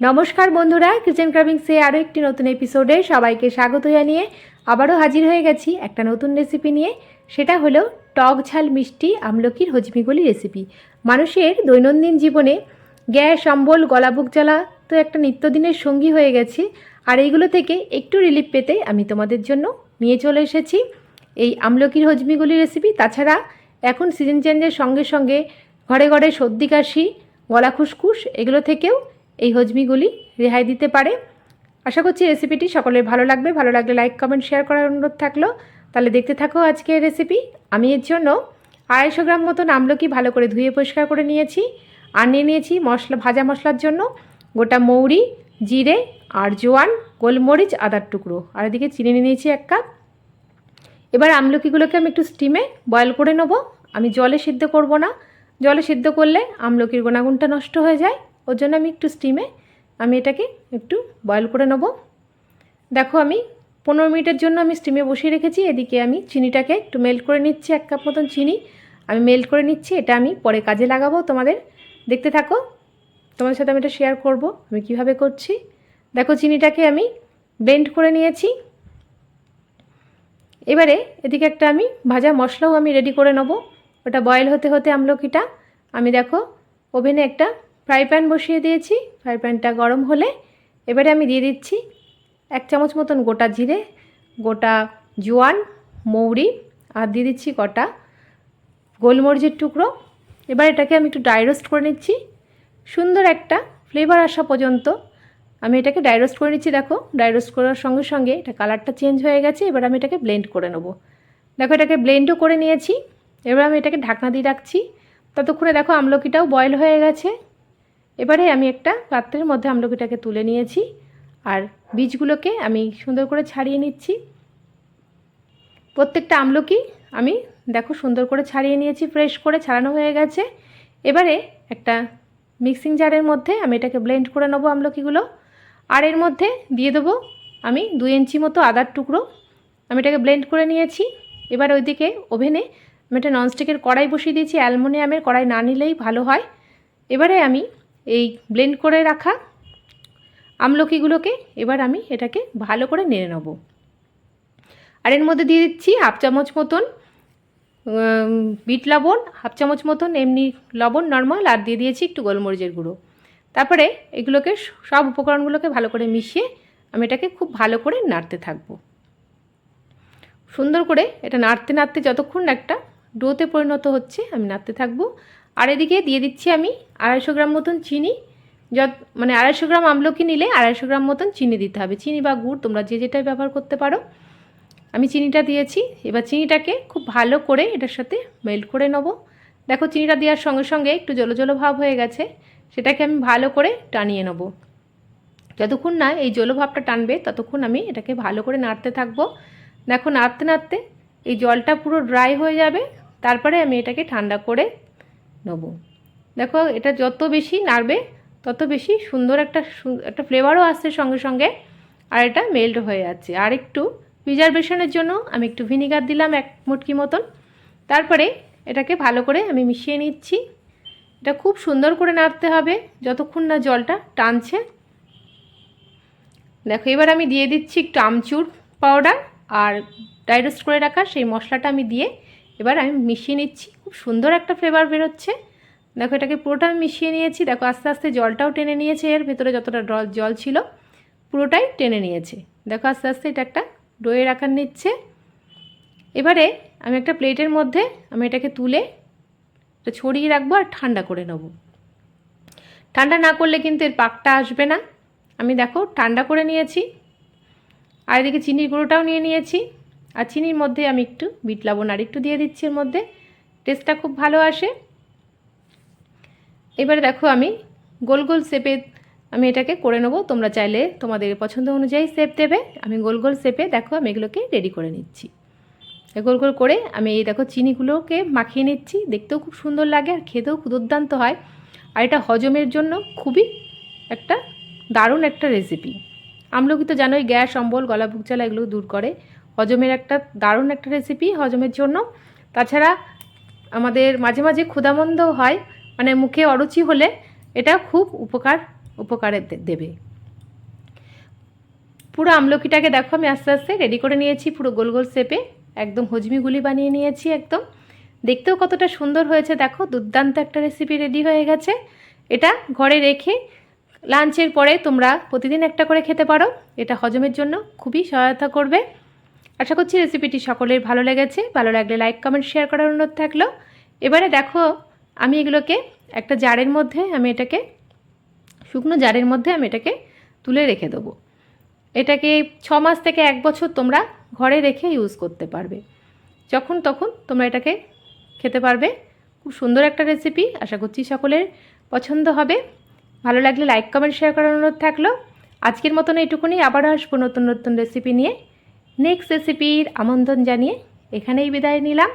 নমস্কার বন্ধুরা কিচেন ক্রাভিংসে আরও একটি নতুন এপিসোডে সবাইকে স্বাগত জানিয়ে আবারও হাজির হয়ে গেছি একটা নতুন রেসিপি নিয়ে। সেটা হলো টক ঝাল মিষ্টি আমলকির হজমিগুলি রেসিপি মানুষের দৈনন্দিন জীবনে গ্যাস, অম্বল, গলাবুক জ্বালা তো একটা নিত্যদিনের সঙ্গী হয়ে গেছে। আর এইগুলো থেকে একটু রিলিফ পেতে আমি তোমাদের জন্য নিয়ে চলে এসেছি এই আমলকির হজমিগুলি রেসিপি তাছাড়া এখন সিজন চেঞ্জের সঙ্গে সঙ্গে ঘরে ঘরে সর্দি, কাশি, গলা খুসখুস এগুলো থেকেও এই হজমিগুলি রেহাই দিতে পারে। আশা করছি রেসিপিটি সকলের ভালো লাগবে। ভালো লাগলে লাইক কমেন্ট শেয়ার করার অনুরোধ থাকল। তাহলে দেখতে থাকো আজকের রেসিপি। আমি এর জন্য আড়াইশো গ্রাম মতন আমলকি ভালো করে ধুয়ে পরিষ্কার করে নিয়েছি। আর নিয়ে নিয়েছি মশলা, ভাজা মশলার জন্য গোটা মৌরি, জিরে আর জোয়ান, গোলমরিচ, আদার টুকরো। আর এদিকে চিনি নিয়ে নিয়েছি এক কাপ। এবার আমলকিগুলোকে আমি একটু স্টিমে বয়েল করে নেব। আমি জলে সিদ্ধ করব না। জলে সিদ্ধ করলে আমলকির গুণাগুণটা নষ্ট হয়ে যায়। ওর জন্য আমি একটু স্টিমে আমি এটাকে একটু বয়েল করে নেব। দেখো আমি পনেরো মিনিটের জন্য আমি স্টিমে বসিয়ে রেখেছি, এদিকে আমি চিনিটাকে একটু মেল্ট করে নিচ্ছি, এক কাপ মতন চিনি। আমি মেল্ট করে নিচ্ছি, এটা আমি পরে কাজে লাগাবো তোমাদের। দেখতে থাকো, তোমাদের সাথে আমি এটা শেয়ার করব, আমি কীভাবে করছি। দেখো চিনিটাকে আমি ব্লেন্ড করে নিয়েছি। এবারে এদিকে একটা আমি ভাজা মশলাও আমি রেডি করে নেব। ওটা বয়েল হতে হতে আমলকিটা, আমি দেখো ওভেনে একটা ফ্রাই প্যান বসিয়ে দিয়েছি, ফ্রাই প্যানটা গরম হলে এবারে আমি দিয়ে দিচ্ছি এক চামচ মতন গোটা জিরে, গোটা জোয়ান, মৌরি আর দিয়ে দিচ্ছি কটা গোলমরিচের টুকরো। এবার এটাকে আমি একটু ড্রাই রোস্ট করে নিচ্ছি। সুন্দর একটা ফ্লেভার আসা পর্যন্ত আমি এটাকে ড্রাই রোস্ট করে নিচ্ছি। দেখো ড্রাই রোস্ট করার সঙ্গে সঙ্গে এটা কালারটা চেঞ্জ হয়ে গেছে। এবার আমি এটাকে ব্লেন্ড করে নেব। দেখো, এটাকে ব্লেন্ডও করে নিয়েছি। এবার আমি এটাকে ঢাকনা দিয়ে রাখছি। ততক্ষণে দেখো আমলকিটাও বয়েল হয়ে গেছে। এবারে আমি একটা পাত্রের মধ্যে আমলকিটাকে তুলে নিয়েছি আর বীজগুলোকে আমি সুন্দর করে ছাড়িয়ে নিচ্ছি। প্রত্যেকটা আমলকি আমি, দেখো, সুন্দর করে ছাড়িয়ে নিয়েছি ফ্রেশ করে, ছাড়ানো হয়ে গেছে। এবারে একটা মিক্সিং জারের মধ্যে আমি এটাকে ব্লেন্ড করে নেব আমলকিগুলো। আর এর মধ্যে দিয়ে দেবো আমি দুই ইঞ্চি মতো আদার টুকরো। আমি এটাকে ব্লেন্ড করে নিয়েছি। এবার ওইদিকে ওভেনে আমি একটা ননস্টিকের কড়াই বসিয়ে দিয়েছি, অ্যালমোনিয়ামের কড়াই না নিলেই ভালো হয়। এবারে আমি এই ব্লেন্ড করে রাখা আমলকিগুলোকে এবার আমি এটাকে ভালো করে নেড়ে নেব। আর এর মধ্যে দিয়ে দিচ্ছি হাফ চামচ মতন বিট লবণ, হাফ চামচ মতন এমনি লবণ নর্মাল, আর দিয়ে দিয়েছি একটু গোলমরিচের গুঁড়ো। তারপরে এগুলোকে সব উপকরণগুলোকে ভালো করে মিশিয়ে আমি এটাকে খুব ভালো করে নাড়তে থাকব। সুন্দর করে এটা নাড়তে নাড়তে যতক্ষণ একটা ডোতে পরিণত হচ্ছে আমি নাড়তে থাকব। আর এদিকে দিয়ে দিচ্ছি আমি আড়াইশো গ্রাম মতন চিনি, যত মানে আড়াইশো গ্রাম আমলকি নিলে আড়াইশো গ্রাম মতন চিনি দিতে হবে। চিনি বা গুড় তোমরা যে যেটাই ব্যবহার করতে পারো। আমি চিনিটা দিয়েছি, এবার চিনিটাকে খুব ভালো করে এটার সাথে মেল্ট করে নেব। দেখো চিনিটা দেওয়ার সঙ্গে সঙ্গে একটু জলো জলো ভাব হয়ে গেছে, সেটাকে আমি ভালো করে টানিয়ে নেব। যতক্ষণ না এই জলভাবটা টানবে, ততক্ষণ আমি এটাকে ভালো করে নাড়তে থাকব। দেখো নাড়তে নাড়তে এই জলটা পুরো ড্রাই হয়ে যাবে, তারপরে আমি এটাকে ঠান্ডা করে নেব। দেখো, এটা যত বেশি নাড়বে, তত বেশি সুন্দর একটা একটা ফ্লেভারও আসছে সঙ্গে সঙ্গে। আর এটা মেল্ট হয়ে যাচ্ছে। আর একটু প্রিজারভেশনের জন্য আমি একটু ভিনিগার দিলাম এক মুটকি মতন। তারপরে এটাকে ভালো করে আমি মিশিয়ে নিচ্ছি। এটা খুব সুন্দর করে নাড়তে হবে, যতক্ষণ না জলটা টানছে। দেখো, এবার আমি দিয়ে দিচ্ছি একটু আমচুর পাউডার আর ড্রাই রোস্ট করে রাখা সেই মশলাটা আমি দিয়ে এবার আমি মিশিয়ে নিচ্ছি। খুব সুন্দর একটা ফ্লেভার বেরোচ্ছে। দেখো, এটাকে পুরোটা আমি মিশিয়ে নিয়েছি। দেখো, আস্তে আস্তে জলটাও টেনে নিয়েছে। এর ভেতরে যতটা জল ছিল, পুরোটাই টেনে নিয়েছে। দেখো, আস্তে আস্তে এটা একটা ডোয়ের আকার নিচ্ছে। এবারে আমি একটা প্লেটের মধ্যে আমি এটাকে তুলে এটা ছড়িয়ে রাখব আর ঠান্ডা করে নেব। ঠান্ডা না করলে কিন্তু এর পাকটা আসবে না। আমি দেখো, ঠান্ডা করে নিয়েছি। আর এদিকে চিনির গুঁড়োটাও নিয়ে নিয়েছি। আর চিনির মধ্যে আমি একটু বিট লবণ আর একটু দিয়ে দিচ্ছি এর মধ্যে। টেস্টটা খুব ভালো আসে। এবারে দেখো আমি গোল গোল শেপে আমি এটাকে করে নেব। তোমরা চাইলে তোমাদের পছন্দ অনুযায়ী শেপ দেবে। আমি গোল গোল শেপে দেখো আমি এগুলোকে রেডি করে নিচ্ছি। গোল গোল করে আমি এই দেখো চিনিগুলোকে মাখিয়ে নিচ্ছি। দেখতেও খুব সুন্দর লাগে আর খেতেও দুর্দান্ত হয়। আর এটা হজমের জন্য খুবই একটা দারুণ একটা রেসিপি আমলকি তো জানোই গ্যাস, অম্বল, গলা জ্বালা এগুলো দূর করে। হজমের একটা দারুণ একটা রেসিপি হজমের জন্য। তাছাড়া আমাদের মাঝে মাঝে ক্ষুধামন্দও হয়। মানে মুখে অরুচি হলে এটা খুব উপকার, উপকারে দেবে। পুরো আমলকিটাকে দেখো, আমি আস্তে আস্তে রেডি করে নিয়েছি, পুরো গোল গোল শেপে। একদম হজমিগুলি বানিয়ে নিয়েছি একদম। দেখতেও কতটা সুন্দর হয়েছে, দেখো, দুর্দান্ত একটা রেসিপি রেডি হয়ে গেছে। এটা ঘরে রেখে লাঞ্চের পরে তোমরা প্রতিদিন একটা করে খেতে পারো। এটা হজমের জন্য খুবই সহায়তা করবে। আশা করছি রেসিপিটি সকলের ভালো লেগেছে। ভালো লাগলে লাইক কমেন্ট শেয়ার করার অনুরোধ থাকল। এবারে দেখো আমি এগুলোকে একটা জারের মধ্যে আমি এটাকে, শুকনো জারের মধ্যে আমি এটাকে তুলে রেখে দেবো। এটাকে ছ মাস থেকে এক বছর তোমরা ঘরে রেখে ইউজ করতে পারবে। যখন তখন তোমরা এটাকে খেতে পারবে। খুব সুন্দর একটা রেসিপি আশা করছি সকলের পছন্দ হবে। ভালো লাগলে লাইক কমেন্ট শেয়ার করার অনুরোধ থাকল। আজকের মতন এইটুকুনি, আবারও আসব নতুন নতুন রেসিপি নিয়ে। নেক্সট রেসিপির আমন্ত্রণ জানিয়ে এখানেই বিদায় নিলাম।